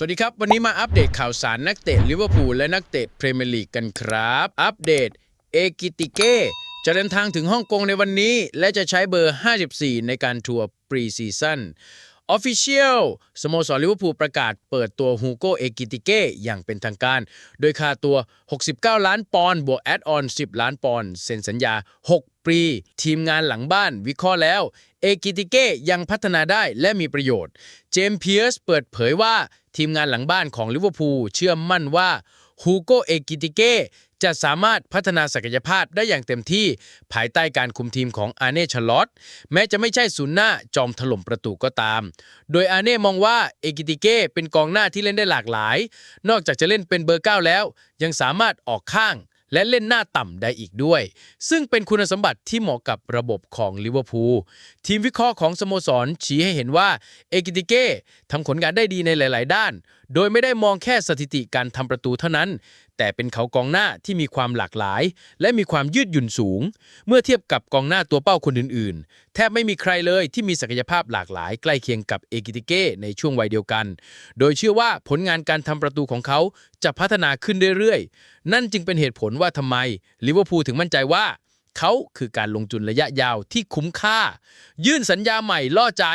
สวัสดีครับ วันนี้มาอัปเดตข่าวสารนักเตะลิเวอร์พูลและนักเตะพรีเมียร์ลีกกันครับ อัปเดตเอกิติเก้จะเดินทางถึงฮ่องกงในวันนี้ และจะใช้เบอร์ 54 ในการทัวร์ปรีซีซั่น Official สโมสรลิเวอร์พูลประกาศเปิดตัวฮูโกเอกิติเก้อย่างเป็นทางการ โดยค่าตัว 69 ล้านปอนด์บวกแอดออน 10 ล้านปอนด์เซ็นสัญญา 6 ปีทีมงานหลังบ้านวิเคราะห์แล้ว เอกิติเก้ยังพัฒนาได้และมีประโยชน์ เจมส์เพียร์สเปิดเผยว่าทีมงานหลังบ้านของลิเวอร์พูลเชื่อมั่นว่าฮูโกเอกิติเก้จะสามารถพัฒนาศักยภาพได้อย่างเต็มที่ ภายใต้การคุมทีมของอาเน่ชลอตแม้จะไม่ใช่ศูนย์หน้าจอมถล่มประตูก็ตาม โดยอาเน่มองว่าเอกิติเก้เป็นกองหน้าที่เล่นได้หลากหลาย นอกจากจะเล่นเป็นเบอร์ 9 แล้ว ยังสามารถออกข้าง และเล่นหน้าต่ำได้อีกด้วย ซึ่งเป็นคุณสมบัติที่เหมาะกับระบบของลิเวอร์พูลทีมวิเคราะห์ของสโมสรชี้ให้เห็นว่าเอกิติเก้ทำผลงานได้ดีในหลาย ๆ ด้าน โดยไม่ได้มองแค่สถิติการทำประตูเท่านั้น แต่เป็นเขากองหน้าที่มีความหลากหลาย และมีความยืดหยุ่นสูง เมื่อเทียบกับกองหน้าตัวเป้าคนอื่นๆ แทบไม่มีใครเลยที่มีศักยภาพหลากหลาย ใกล้เคียงกับเอกิติเก้ในช่วงวัยเดียวกัน โดยเชื่อว่าผลงานการทำประตูของเขาจะพัฒนาขึ้นเรื่อยๆ นั่นจึงเป็นเหตุผลว่าทำไมลิเวอร์พูลถึงมั่นใจว่าเขาคือการลงทุนระยะยาวที่คุ้มค่า ยื่นสัญญาใหม่ล่อใจ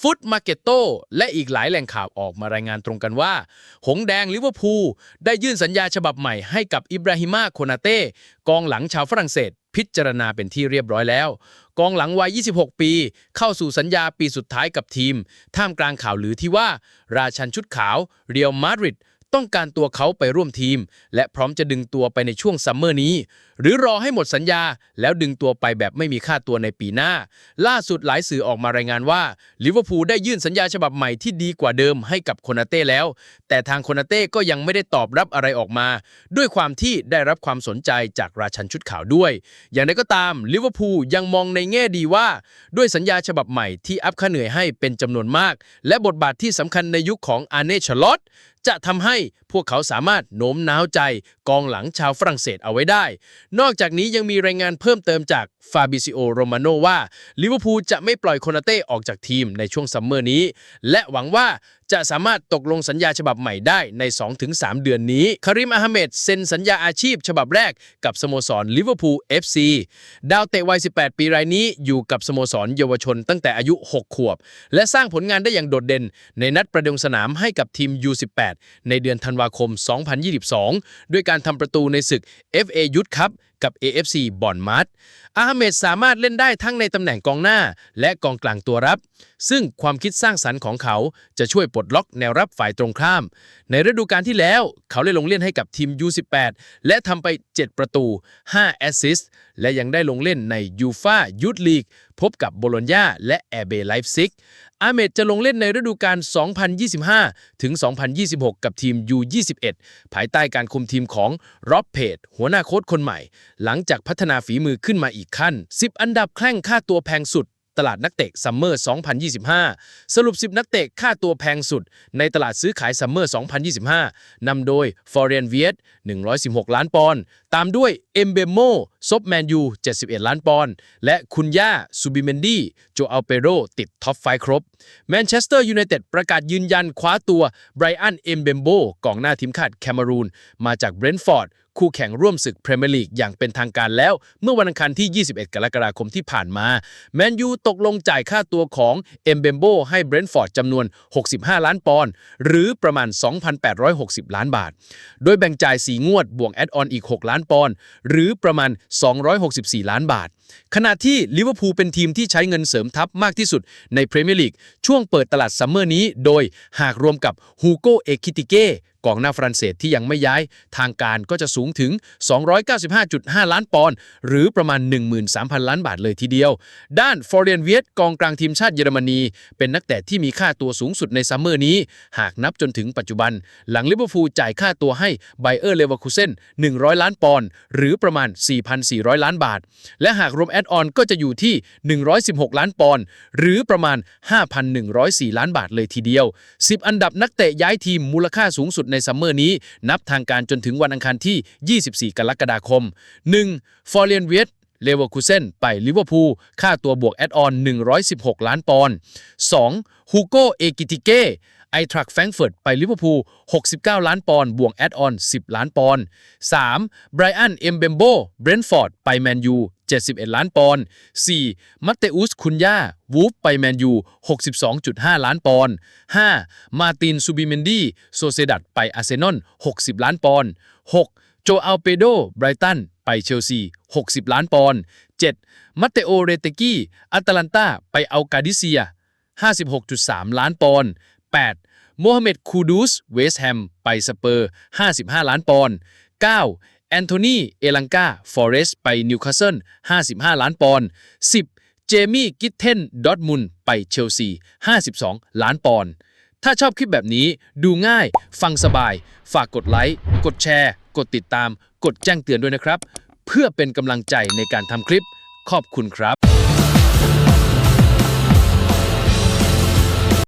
ฟุตมาเก็ตโตและอีกหลายแหล่งข่าวออกมารายงานตรงกันว่า หงแดงลิเวอร์พูลได้ยื่นสัญญาฉบับใหม่ให้กับอิบราฮิมาโคนาเต้กองหลังชาวฝรั่งเศส พิจารณาเป็นที่เรียบร้อยแล้ว กองหลังวัย 26 ปี เข้าสู่สัญญาปีสุดท้ายกับทีม ท่ามกลางข่าวลือที่ว่า ราชันชุดขาวเรียลมาดริด ต้องการตัวเขาไปร่วมทีม และพร้อมจะดึงตัวไปในช่วงซัมเมอร์นี้ หรือรอให้หมดสัญญา แล้วดึงตัวไปแบบไม่มีค่าตัวในปีหน้า ล่าสุดหลายสื่อออกมารายงานว่าลิเวอร์พูลได้ยื่นสัญญาฉบับใหม่ที่ดีกว่าเดิมให้กับโคนาเต้แล้ว แต่ทางโคนาเต้ก็ยังไม่ได้ตอบรับอะไรออกมา ด้วยความที่ได้รับความสนใจจากราชันชุดขาวด้วย อย่างไรก็ตามลิเวอร์พูลยังมองในแง่ดีว่า ด้วยสัญญาฉบับใหม่ที่อัพค่าเหนื่อยให้เป็นจำนวนมาก และบทบาทที่สำคัญในยุคของอาเน่ชลอต จะทำให้พวกเขาสามารถโน้มน้าวใจ กองหลังชาวฝรั่งเศสเอาไว้ได้ นอกจากนี้ยังมีรายงานเพิ่มเติมจากฟาบิซิโอโรมาโนว่าลิเวอร์พูลจะไม่ปล่อยโคนาเต้ออกจากทีมในช่วงซัมเมอร์นี้ และหวังว่าจะสามารถตกลงสัญญาฉบับใหม่ได้ใน 2-3 เดือนนี้ คาริมอาฮเมดเซ็นสัญญาอาชีพฉบับแรกกับสโมสรลิเวอร์พูล FC ดาวเตะวัย 18 ปีรายนี้อยู่กับสโมสรเยาวชนตั้งแต่อายุ 6 ขวบ และสร้างผลงานได้อย่างโดดเด่น ในนัดประเดงสนามให้กับทีม U18 ในเดือนธันวาคม 2022 ด้วยการการทำประตูในศึก FA ยุทธครับ กับ AFC บอนมัดอาฮเมดสามารถเล่นได้ทั้งในตำแหน่งกองหน้า และกองกลางตัวรับ ซึ่งความคิดสร้างสรรค์ของเขาจะช่วยปลดล็อกแนวรับฝ่ายตรงข้าม ในฤดูกาลที่แล้วเขาได้ลงเล่นให้กับทีม U18 และทำไป 7 ประตู 5 แอสซิสต์และยังได้ลงเล่นในยูฟายูทลีกพบกับโบโลญญาและแอเบไลฟ์ซิก อาเมดจะลงเล่นในฤดูกาล 2025 ถึง 2026 กับทีม U21 ภายใต้การคุมทีมของร็อบเพจหัวหน้าโค้ชคนใหม่หลังจากพัฒนาฝีมือขึ้นมาอีกขั้น 10 อันดับแข่งค่าตัวแพงสุด ตลาดนักเตะซัมเมอร์ 2025 สรุป 10 นักเตะค่าตัวแพงสุด ในตลาดซื้อขายซัมเมอร์ 2025 นำโดยฟอร์เรนเวียต116 ล้านปอนด์ ตามด้วยเอมเบโมซบแมนยู 71 ล้านปอนด์ และคุณย่าซูบิเมนดีโจอัลเปโร ติดท็อปไฟครบ แมนเชสเตอร์ยูไนเต็ดประกาศยืนยันคว้าตัวไบรอัน เอมเบมโบกองหน้าทีมชาติแคนารูน มาจากเบรนท์ฟอร์ด คู่แข่งร่วมศึกพรีเมียร์ลีกอย่างเป็นทางการแล้ว เมื่อวันอังคารที่ 21 กรกฎาคมที่ผ่านมา แมนยูตกลงจ่ายค่าตัวของเอมเบมโบให้เบรนท์ฟอร์ดจำนวน 65 ล้านปอนด์ หรือประมาณ 2,860 ล้านบาท โดยแบ่งจ่าย 4 งวด บวกแอดออนอีก 6 ล้านปอนด์ หรือประมาณ264 ล้านบาท ขณะที่ลิเวอร์พูลเป็นทีมที่ใช้เงินเสริมทัพมากที่สุดในพรีเมียร์ลีกช่วงเปิดตลาดซัมเมอร์นี้ โดยหากรวมกับฮูโกเอคิติเก้ กองหน้าฝรั่งเศสที่ยังไม่ย้ายทางการก็จะสูงถึง 295.5 ล้านปอนด์หรือประมาณ 13,000 ล้านบาทเลยทีเดียว ด้านฟอร์เรียนเวียตกองกลางทีมชาติเยอรมนี เป็นนักเตะที่มีค่าตัวสูงสุดในซัมเมอร์นี้ หากนับจนถึงปัจจุบัน หลังลิเวอร์พูลจ่ายค่าตัวให้ไบเออร์เลเวอร์คูเซน100 ล้านปอนด์หรือประมาณ 4,400 ล้านบาท และหากรวมแอดออนก็จะอยู่ที่ 116 ล้านปอนด์หรือประมาณ 5,104 ล้านบาทเลยทีเดียว 10 อันดับนักเตะย้ายทีมมูลค่าสูงสุดในซัมเมอร์นี้ นับทางการจนถึงวันอังคารที่ 24 กรกฎาคม 1. ฟอร์เรียนเวียดเลเวอร์คูเซนไปลิเวอร์พูลค่าตัวบวกแอดออน 116 ล้านปอนด์ 2. ฮูโกเอกิติเก้ ไอทรัคแฟรงก์เฟิร์ตไปลิเวอร์พูล 69 ล้านปอนด์บวกแอดออน 10 ล้านปอนด์ 3. ไบรอันเอ็มเบมโบเบรนฟอร์ดไปแมนยู 71 ล้านปอนด์ 4. มัตเตอุสคุนยาวูฟไปแมนยู 62.5 ล้านปอนด์ 5. มาตินซูบิเมนดีโซเซดัตไปอาร์เซนอล 60 ล้านปอนด์ 6. โจอัลเปโดไบรตันไปเชลซี 60 ล้านปอนด์ 7. มัตเตโอเรเตกีอัตแลนตาไปเอากาดิเซีย 56.3 ล้านปอนด์ 8. โมฮัมเหม็ดคูดูสเวสต์แฮมไปสเปอร์ 55 ล้านปอนด์ 9. แอนโทนีเอลังกาฟอเรสต์ไปนิวคาสเซิล 55 ล้านปอนด์ 10. เจมี่กิทเทนดอทมุนไปเชลซี 52 ล้านปอนด์ถ้าชอบคลิปแบบนี้ดูง่าย ฟังสบาย ฝากกดไลค์ กดแชร์ กดติดตาม กดแจ้งเตือนด้วยนะครับ เพื่อเป็นกำลังใจในการทำคลิป ขอบคุณครับ